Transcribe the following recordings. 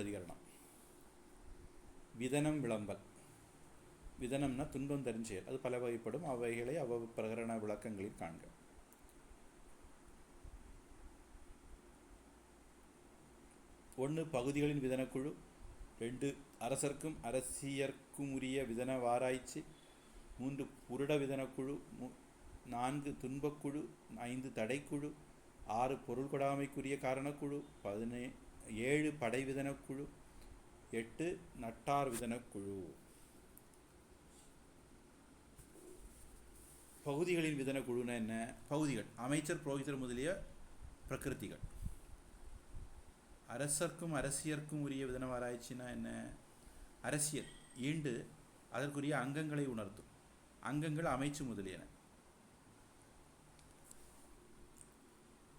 அதிகரணம். விதனம் விளம்பல். விதனம்னா துன்பம் தெரிஞ்செயல் அது பல வகைப்படும். அவைகளை அவ பிரகரண விளக்கங்களில் காண்க. ஒன்று பகுதிகளின் விதனக்குழு. ரெண்டு அரசர்க்கும் அரசியர்க்கும் உரிய விதன வாராய்ச்சி. மூன்று புருட விதனக்குழு. நான்கு துன்பக்குழு. ஐந்து தடைக்குழு. ஆறு பொருள் கொடாமைக்குரிய காரணக்குழு. பதினே ஏழு படைவிதனக்குழு எட்டு நட்டார் விதனக்குழு. பகுதிகளின் விதனக்குழுன்னா என்ன? பகுதிகள். அமைச்சர் புரோகிதர் முதலிய பிரகிருதிகள் அரசர்க்கும் அரசியர்க்கும் உரிய விதன ஆராய்ச்சினா என்ன? அரசியல். ஈண்டு அதற்குரிய அங்கங்களை உணர்த்தும். அங்கங்கள் அமைச்சு முதலியன.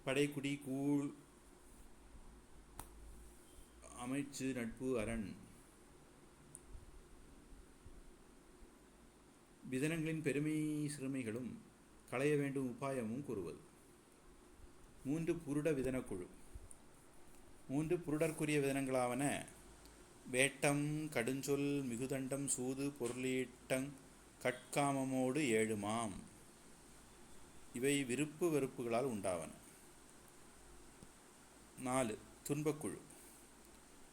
படைக்குடி கூழ் அமைச்சு நட்பு அரண். விதனங்களின் பெருமை சிறுமைகளும் களைய வேண்டும் உபாயமும் கூறுவது. மூன்று புருட விதனக்குழு. மூன்று புருடற்குரிய விதனங்களாவன வேட்டம் கடுஞ்சொல் மிகுதண்டம் சூது பொருளீட்டங் கட்காமமோடு ஏழுமாம். இவை விருப்பு வெறுப்புகளால் உண்டாவன. நாலு துன்பக்குழு.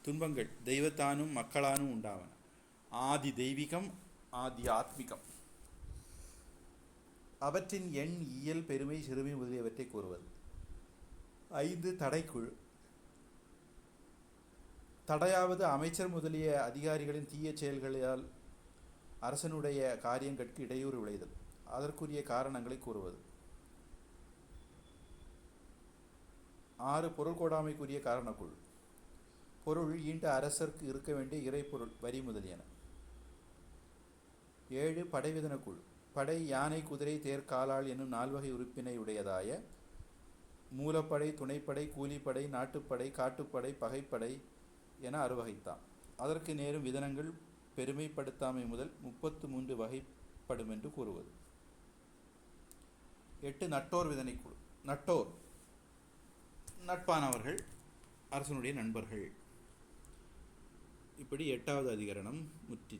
துன்பங்கள் தெய்வத்தானும் மக்களானும் உண்டாவன. ஆதி தெய்வீகம் ஆதி ஆத்மிகம். அவற்றின் எண் இயல் பெருமை சிறுமை முதலியவற்றை கூறுவது. ஐந்து தடைக்குழு. தடையாவது அமைச்சர் முதலிய அதிகாரிகளின் தீய செயல்களால் அரசனுடைய காரியங்களுக்கு இடையூறு விளைதல். அதற்குரிய காரணங்களை கூறுவது. ஆறு பொருள் கோடாமைக்குரிய காரணக்குழு. பொருள் ஈண்ட அரசர்க்கு இருக்க வேண்டிய இறைப்பொருள் வரி முதலியன. ஏழு படைவிதன குழு. படை யானை குதிரை தேர் காலாள் என்னும் நால்வகை உறுப்பினை உடையதாய மூலப்படை துணைப்படை கூலிப்படை நாட்டுப்படை காட்டுப்படை பகைப்படை என அறுவகைத்தான். அதற்கு நேரும் விதனங்கள் பெருமைப்படுத்தாமை முதல் முப்பத்து மூன்று வகைப்படும் என்று கூறுவது. எட்டு நட்டோர் விதனைக்குழு நட்டோர். நட்பானவர்கள் அரசனுடைய நண்பர்கள். இப்படி எட்டாவது அதிகரணம் முற்றி